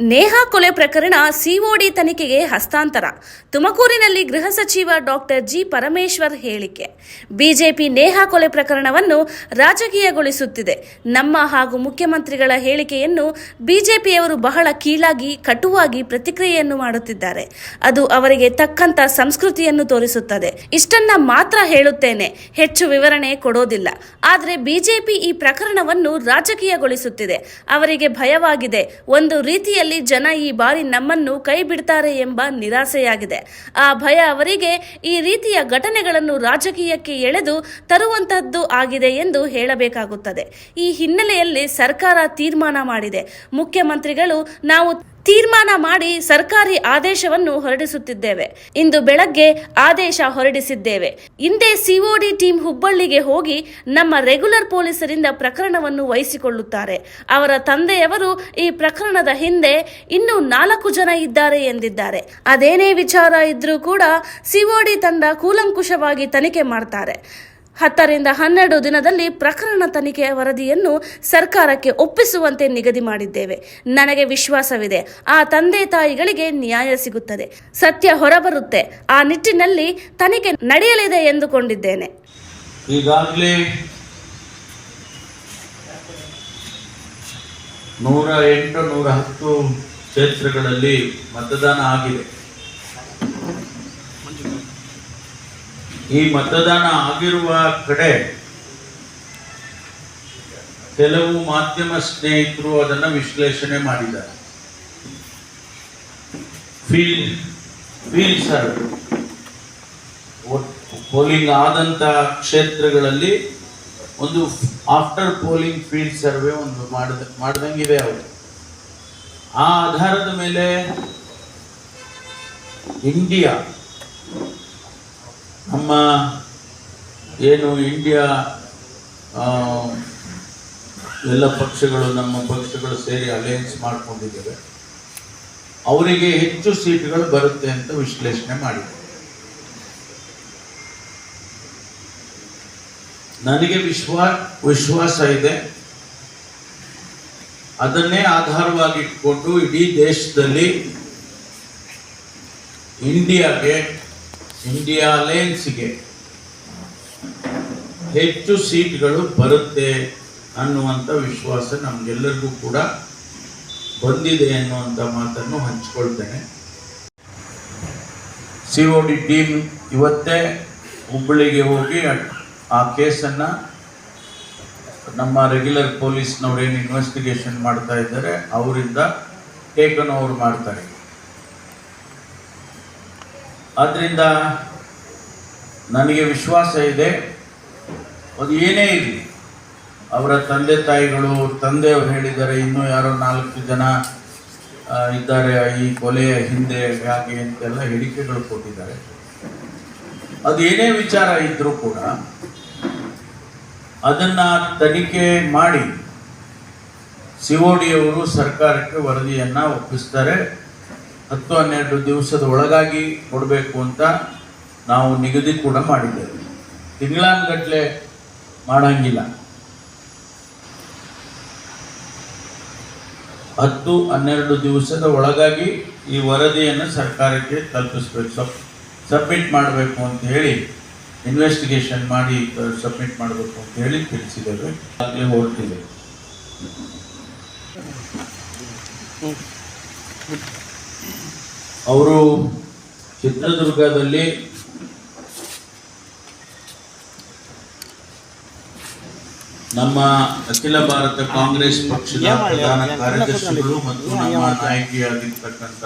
ನೇಹಾ ಕೊಲೆ ಪ್ರಕರಣ ಸಿಒಡಿ ತನಿಖೆಗೆ ಹಸ್ತಾಂತರ. ತುಮಕೂರಿನಲ್ಲಿ ಗೃಹ ಸಚಿವ ಡಾಕ್ಟರ್ ಜಿ ಪರಮೇಶ್ವರ್ ಹೇಳಿಕೆ. ಬಿಜೆಪಿ ನೇಹಾ ಕೊಲೆ ಪ್ರಕರಣವನ್ನು ರಾಜಕೀಯಗೊಳಿಸುತ್ತಿದೆ. ನಮ್ಮ ಹಾಗೂ ಮುಖ್ಯಮಂತ್ರಿಗಳ ಹೇಳಿಕೆಯನ್ನು ಬಿಜೆಪಿಯವರು ಬಹಳ ಕೀಳಾಗಿ, ಕಟುವಾಗಿ ಪ್ರತಿಕ್ರಿಯೆಯನ್ನು ಮಾಡುತ್ತಿದ್ದಾರೆ. ಅದು ಅವರಿಗೆ ತಕ್ಕಂತ ಸಂಸ್ಕೃತಿಯನ್ನು ತೋರಿಸುತ್ತದೆ. ಇಷ್ಟನ್ನ ಮಾತ್ರ ಹೇಳುತ್ತೇನೆ. ಹೆಚ್ಚು ವಿವರಣೆ ಕೊಡೋದಿಲ್ಲ. ಆದರೆ ಬಿಜೆಪಿ ಈ ಪ್ರಕರಣವನ್ನು ರಾಜಕೀಯಗೊಳಿಸುತ್ತಿದೆ. ಅವರಿಗೆ ಭಯವಾಗಿದೆ. ಒಂದು ರೀತಿಯಲ್ಲಿ ಜನ ಈ ಬಾರಿ ನಮ್ಮನ್ನು ಕೈ ಬಿಡ್ತಾರೆ ಎಂಬ ನಿರಾಸೆಯಾಗಿದೆ. ಆ ಭಯ ಅವರಿಗೆ ಈ ರೀತಿಯ ಘಟನೆಗಳನ್ನು ರಾಜಕೀಯಕ್ಕೆ ಎಳೆದು ತರುವಂತಹದ್ದು ಆಗಿದೆ ಎಂದು ಹೇಳಬೇಕಾಗುತ್ತದೆ. ಈ ಹಿನ್ನೆಲೆಯಲ್ಲಿ ಸರ್ಕಾರ ತೀರ್ಮಾನ ಮಾಡಿದೆ. ಮುಖ್ಯಮಂತ್ರಿಗಳು ನಾವು ತೀರ್ಮಾನ ಮಾಡಿ ಸರ್ಕಾರಿ ಆದೇಶವನ್ನು ಹೊರಡಿಸುತ್ತಿದ್ದೇವೆ. ಇಂದು ಬೆಳಗ್ಗೆ ಆದೇಶ ಹೊರಡಿಸಿದ್ದೇವೆ. ಹಿಂದೆ ಸಿಒಡಿ ಟೀಮ್ ಹುಬ್ಬಳ್ಳಿಗೆ ಹೋಗಿ ನಮ್ಮ ರೆಗ್ಯುಲರ್ ಪೊಲೀಸರಿಂದ ಪ್ರಕರಣವನ್ನು ವಹಿಸಿಕೊಳ್ಳುತ್ತಾರೆ. ಅವರ ತಂದೆಯವರು ಈ ಪ್ರಕರಣದ ಹಿಂದೆ ಇನ್ನೂ ನಾಲ್ಕು ಜನ ಇದ್ದಾರೆ ಎಂದಿದ್ದಾರೆ. ಅದೇನೇ ವಿಚಾರ ಇದ್ರೂ ಕೂಡ ಸಿಒಡಿ ತಂಡ ಕೂಲಂಕುಷವಾಗಿ ತನಿಖೆ ಮಾಡ್ತಾರೆ. ಹತ್ತರಿಂದ ಹನ್ನೆರಡು ದಿನದಲ್ಲಿ ಪ್ರಕರಣ ತನಿಖೆಯ ವರದಿಯನ್ನು ಸರ್ಕಾರಕ್ಕೆ ಒಪ್ಪಿಸುವಂತೆ ನಿಗದಿ ಮಾಡಿದ್ದೇವೆ. ನನಗೆ ವಿಶ್ವಾಸವಿದೆ. ಆ ತಂದೆ ತಾಯಿಗಳಿಗೆ ನ್ಯಾಯ ಸಿಗುತ್ತದೆ. ಸತ್ಯ ಹೊರಬರುತ್ತೆ. ಆ ನಿಟ್ಟಿನಲ್ಲಿ ತನಿಖೆ ನಡೆಯಲಿದೆ ಎಂದುಕೊಂಡಿದ್ದೇನೆ. ಈಗಾಗಲೇ ನೂರ ಎಂಟು ನೂರ ಹತ್ತು ಕ್ಷೇತ್ರಗಳಲ್ಲಿ ಮತದಾನ ಆಗಿದೆ. ಈ ಮತದಾನ ಆಗಿರುವ ಕಡೆ ಕೆಲವು ಮಾಧ್ಯಮ ಸ್ನೇಹಿತರು ಅದನ್ನು ವಿಶ್ಲೇಷಣೆ ಮಾಡಿದ್ದಾರೆ. ಫೀಲ್ ಫೀಲ್ ಸರ್, ಪೋಲಿಂಗ್ ಆದಂತ ಕ್ಷೇತ್ರಗಳಲ್ಲಿ ಒಂದು ಆಫ್ಟರ್ ಪೋಲಿಂಗ್ ಫೀಲ್ಡ್ ಸರ್ವೆ ಒಂದು ಮಾಡಿದ, ಮಾಡ್ದಂಗಿದೆ ಅವರು. ಆ ಆಧಾರದ ಮೇಲೆ ಇಂಡಿಯಾ ನಮ್ಮ ಏನು ಇಂಡಿಯಾ ಎಲ್ಲ ಪಕ್ಷಗಳು, ನಮ್ಮ ಪಕ್ಷಗಳು ಸೇರಿ ಅಲಯನ್ಸ್ ಮಾಡಿಕೊಂಡಿದ್ದೇವೆ. ಅವರಿಗೆ ಹೆಚ್ಚು ಸೀಟ್ಗಳು ಬರುತ್ತೆ ಅಂತ ವಿಶ್ಲೇಷಣೆ ಮಾಡಿದೆ. ನನಗೆ ವಿಶ್ವಾ, ವಿಶ್ವಾಸ ಇದೆ. ಅದನ್ನೇ ಆಧಾರವಾಗಿ ಇಟ್ಕೊಂಡು ಇಡೀ ದೇಶದಲ್ಲಿ ಇಂಡಿಯಾಗೆ ಇಂಡಿಯಾ ಅಲಯನ್ಸ್ಗೆ ಹೆಚ್ಚು ಸೀಟ್ಗಳು ಬರುತ್ತೆ ಅನ್ನುವಂಥ ವಿಶ್ವಾಸ ನಮಗೆಲ್ಲರಿಗೂ ಕೂಡ ಬಂದಿದೆ ಅನ್ನುವಂಥ ಮಾತನ್ನು ಹಂಚ್ಕೊಳ್ತೇನೆ. ಸಿ ಒ ಡಿ ಟೀಮ್ ಇವತ್ತೇ ಹುಬ್ಬಳ್ಳಿಗೆ ಹೋಗಿ ಆ ಕೇಸನ್ನು ನಮ್ಮ ರೆಗ್ಯುಲರ್ ಪೊಲೀಸ್ನವ್ರು ಏನು ಇನ್ವೆಸ್ಟಿಗೇಷನ್ ಮಾಡ್ತಾ ಇದ್ದಾರೆ, ಅವರಿಂದ ಟೇಕನ್ ಓವರ್ ಮಾಡ್ತಾರೆ. ಆದ್ದರಿಂದ ನನಗೆ ವಿಶ್ವಾಸ ಇದೆ. ಅದು ಏನೇ ಇರಲಿ. ಅವರ ತಂದೆ ತಾಯಿಗಳು, ತಂದೆಯವರು ಹೇಳಿದ್ದಾರೆ, ಇನ್ನೂ ಯಾರೋ ನಾಲ್ಕು ಜನ ಇದ್ದಾರೆ ಈ ಕೊಲೆಯ ಹಿಂದೆ ಹಾಗೆ ಅಂತೆಲ್ಲ ಹೇಳಿಕೆಗಳು ಕೊಟ್ಟಿದ್ದಾರೆ. ಅದು ಏನೇ ವಿಚಾರ ಇದ್ದರೂ ಕೂಡ ಅದನ್ನು ತನಿಖೆ ಮಾಡಿ ಸಿಒಡಿ ಅವರು ಸರ್ಕಾರಕ್ಕೆ ವರದಿಯನ್ನು ಒಪ್ಪಿಸ್ತಾರೆ. ಹತ್ತು ಹನ್ನೆರಡು ದಿವಸದ ಒಳಗಾಗಿ ಕೊಡಬೇಕು ಅಂತ ನಾವು ನಿಗದಿ ಕೂಡ ಮಾಡಿದ್ದೇವೆ. ತಿಂಗಳಾನ್ಗಟ್ಲೆ ಮಾಡಂಗಿಲ್ಲ. ಹತ್ತು ಹನ್ನೆರಡು ದಿವಸದ ಒಳಗಾಗಿ ಈ ವರದಿಯನ್ನು ಸರ್ಕಾರಕ್ಕೆ ತಲುಪಿಸ್ಬೇಕು. ಸಬ್, ಸಬ್ಮಿಟ್ ಮಾಡಬೇಕು ಅಂತ ಹೇಳಿ ಇನ್ವೆಸ್ಟಿಗೇಷನ್ ಮಾಡಿ ಸಬ್ಮಿಟ್ ಮಾಡಬೇಕು ಅಂತ ಹೇಳಿ ತಿಳಿಸಿದ್ದೇವೆ. ಆಗಲೇ ಹೊರಟಿದೆ. ಅವರು ಚಿತ್ರದುರ್ಗದಲ್ಲಿ ನಮ್ಮ ಅಖಿಲ ಭಾರತ ಕಾಂಗ್ರೆಸ್ ಪಕ್ಷದ ಪ್ರಧಾನ ಕಾರ್ಯದರ್ಶಿಗಳು ಮತ್ತು ನಮ್ಮ ನಾಯಕಿಯಾಗಿರ್ತಕ್ಕಂಥ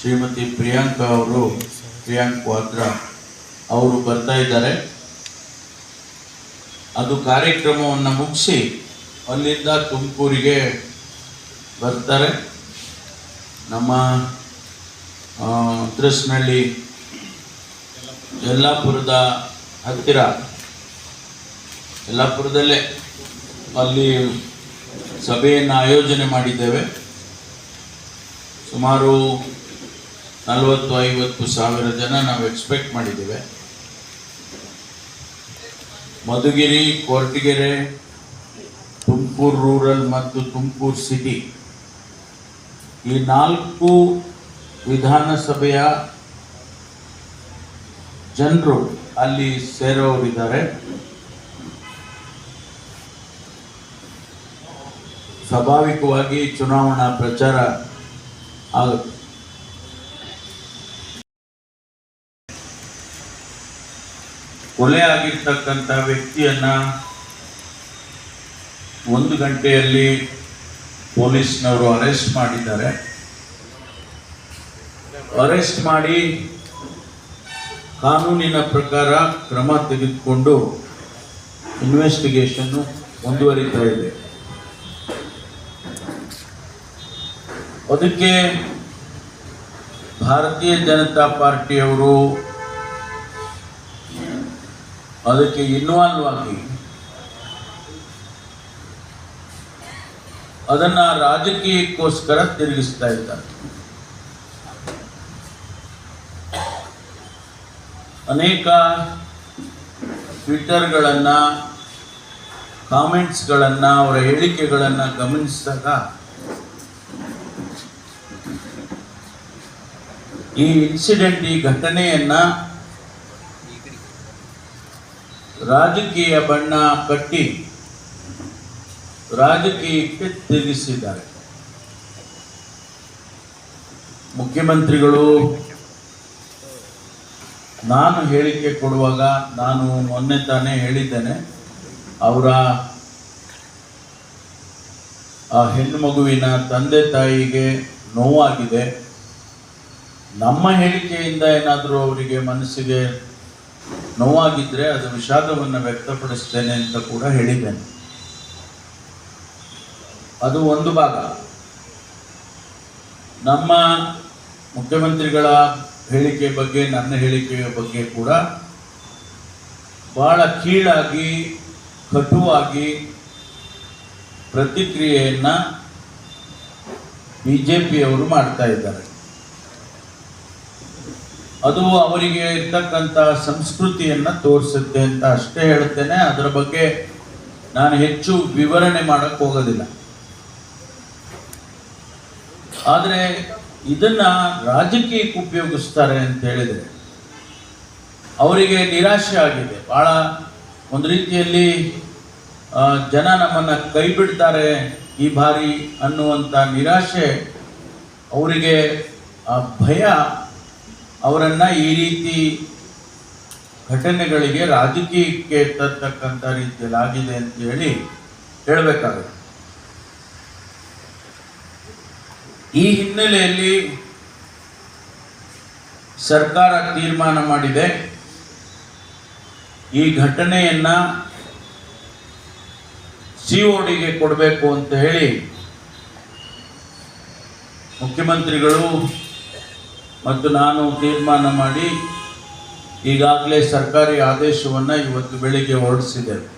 ಶ್ರೀಮತಿ ಪ್ರಿಯಾಂಕಾ ಅವರು ಪ್ರಿಯಾಂಕ್ ವಾದ್ರಾ ಅವರು ಬರ್ತಾ ಇದ್ದಾರೆ. ಅದು ಕಾರ್ಯಕ್ರಮವನ್ನು ಮುಗಿಸಿ ಅಲ್ಲಿಂದ ತುಮಕೂರಿಗೆ ಬರ್ತಾರೆ. ನಮ್ಮ ತ್ರಸ್ನಳ್ಳಿ ಯಲ್ಲಾಪುರದ ಹತ್ತಿರ. ಯಲ್ಲಾಪುರದಲ್ಲೇ ಅಲ್ಲಿ ಸಭೆಯನ್ನು ಆಯೋಜನೆ ಮಾಡಿದ್ದೇವೆ. ಸುಮಾರು ನಲವತ್ತು ಐವತ್ತು ಸಾವಿರ ಜನ ನಾವು ಎಕ್ಸ್ಪೆಕ್ಟ್ ಮಾಡಿದ್ದೇವೆ. ಮಧುಗಿರಿ, ಕೊರಟಗೆರೆ, ತುಮಕೂರು ರೂರಲ್ ಮತ್ತು ತುಮಕೂರು ಸಿಟಿ ಈ ನಾಲ್ಕು ವಿಧಾನಸಭೆಯ ಜನರು ಅಲ್ಲಿ ಸೇರೋರಿದ್ದಾರೆ. ಸ್ವಾಭಾವಿಕವಾಗಿ ಚುನಾವಣಾ ಪ್ರಚಾರ ಆಗುತ್ತೆ. ಕೊಲೆ ಆಗಿರ್ತಕ್ಕಂಥ ವ್ಯಕ್ತಿಯನ್ನ ಒಂದು ಗಂಟೆಯಲ್ಲಿ ಪೊಲೀಸ್ನವರು ಅರೆಸ್ಟ್ ಮಾಡಿದ್ದಾರೆ. ಅರೆಸ್ಟ್ ಮಾಡಿ ಕಾನೂನಿನ ಪ್ರಕಾರ ಕ್ರಮ ತೆಗೆದುಕೊಂಡು ಇನ್ವೆಸ್ಟಿಗೇಷನ್ನು ಮುಂದುವರಿತಾ ಇದೆ. ಅದಕ್ಕೆ ಭಾರತೀಯ ಜನತಾ ಪಾರ್ಟಿಯವರು ಅದಕ್ಕೆ ಇನ್ವಾಲ್ವ್ ಆಗಿ ಅದನ್ನ ರಾಜಕೀಯಕ್ಕೋಸ್ಕರ ತಿರುಗಿಸ್ತಾ ಇದ್ದಾರೆ. ಅನೇಕ ಟ್ವಿಟರ್ಗಳನ್ನು ಕಾಮೆಂಟ್ಸ್ಗಳನ್ನು, ಅವರ ಹೇಳಿಕೆಗಳನ್ನು ಗಮನಿಸಿದಾಗ, ಈ ಇನ್ಸಿಡೆಂಟ್, ಈ ಘಟನೆಯನ್ನು ರಾಜಕೀಯ ಬಣ್ಣ ಕಟ್ಟಿ ರಾಜಕೀಯಕ್ಕೆ ತಿರುಗಿಸಿದ್ದಾರೆ. ಮುಖ್ಯಮಂತ್ರಿಗಳು ನಾನು ಹೇಳಿಕೆ ಕೊಡುವಾಗ ನಾನು ಮೊನ್ನೆ ತಾನೇ ಹೇಳಿದ್ದೇನೆ, ಅವರ ಆ ಹೆಣ್ಣು ಮಗುವಿನ ತಂದೆ ತಾಯಿಗೆ ನೋವಾಗಿದೆ. ನಮ್ಮ ಹೇಳಿಕೆಯಿಂದ ಏನಾದರೂ ಅವರಿಗೆ ಮನಸ್ಸಿಗೆ ನೋವಾಗಿದ್ದರೆ ಅದು ವಿಷಾದವನ್ನು ವ್ಯಕ್ತಪಡಿಸ್ತೇನೆ ಅಂತ ಕೂಡ ಹೇಳಿದ್ದೇನೆ. ಅದು ಒಂದು ಭಾಗ. ನಮ್ಮ ಮುಖ್ಯಮಂತ್ರಿಗಳ ಹೇಳಿಕೆ ಬಗ್ಗೆ, ನನ್ನ ಹೇಳಿಕೆಯ ಬಗ್ಗೆ ಕೂಡ ಬಹಳ ಕೀಳಾಗಿ, ಕಟುವಾಗಿ ಪ್ರತಿಕ್ರಿಯೆಯನ್ನು ಬಿ ಜೆ ಪಿಯವರು ಮಾಡ್ತಾ ಇದ್ದಾರೆ. ಅದು ಅವರಿಗೆ ಇರ್ತಕ್ಕಂಥ ಸಂಸ್ಕೃತಿಯನ್ನು ತೋರಿಸುತ್ತೆ ಅಂತ ಅಷ್ಟೇ ಹೇಳ್ತೇನೆ. ಅದರ ಬಗ್ಗೆ ನಾನು ಹೆಚ್ಚು ವಿವರಣೆ ಮಾಡಕ್ಕೆ ಹೋಗೋದಿಲ್ಲ. ಆದರೆ ಇದನ್ನ ರಾಜಕೀಯಕ್ಕೆ ಉಪಯೋಗಿಸ್ತಾರೆ ಅಂತ ಹೇಳಿದರೆ ಅವರಿಗೆ ನಿರಾಶೆ ಆಗಿದೆ. ಭಾಳ ಒಂದು ರೀತಿಯಲ್ಲಿ ಜನ ನಮ್ಮನ್ನು ಕೈ ಬಿಡ್ತಾರೆ ಈ ಬಾರಿ ಅನ್ನುವಂಥ ನಿರಾಶೆ ಅವರಿಗೆ, ಆ, ಭಯ ಅವರನ್ನು ಈ ರೀತಿ ಘಟನೆಗಳಿಗೆ ರಾಜಕೀಯಕ್ಕೆ ತರ್ತಕ್ಕಂಥ ರೀತಿಯಲ್ಲಿ ಆಗಿದೆ ಅಂತ ಹೇಳಿ ಹೇಳಬೇಕಾಗುತ್ತೆ. ಈ ಹಿನ್ನೆಲೆಯಲ್ಲಿ ಸರ್ಕಾರ ತೀರ್ಮಾನ ಮಾಡಿದೆ. ಈ ಘಟನೆಯನ್ನ ಸಿಒಡಿಗೆ ಕೊಡಬೇಕು ಅಂತ ಹೇಳಿ ಮುಖ್ಯಮಂತ್ರಿಗಳು ಮತ್ತು ನಾನು ತೀರ್ಮಾನ ಮಾಡಿ ಈಗಾಗಲೇ ಸರ್ಕಾರಿ ಆದೇಶವನ್ನು ಇವತ್ತು ಬೆಳಿಗ್ಗೆ ಹೊರಡಿಸಿದ್ದೇವೆ.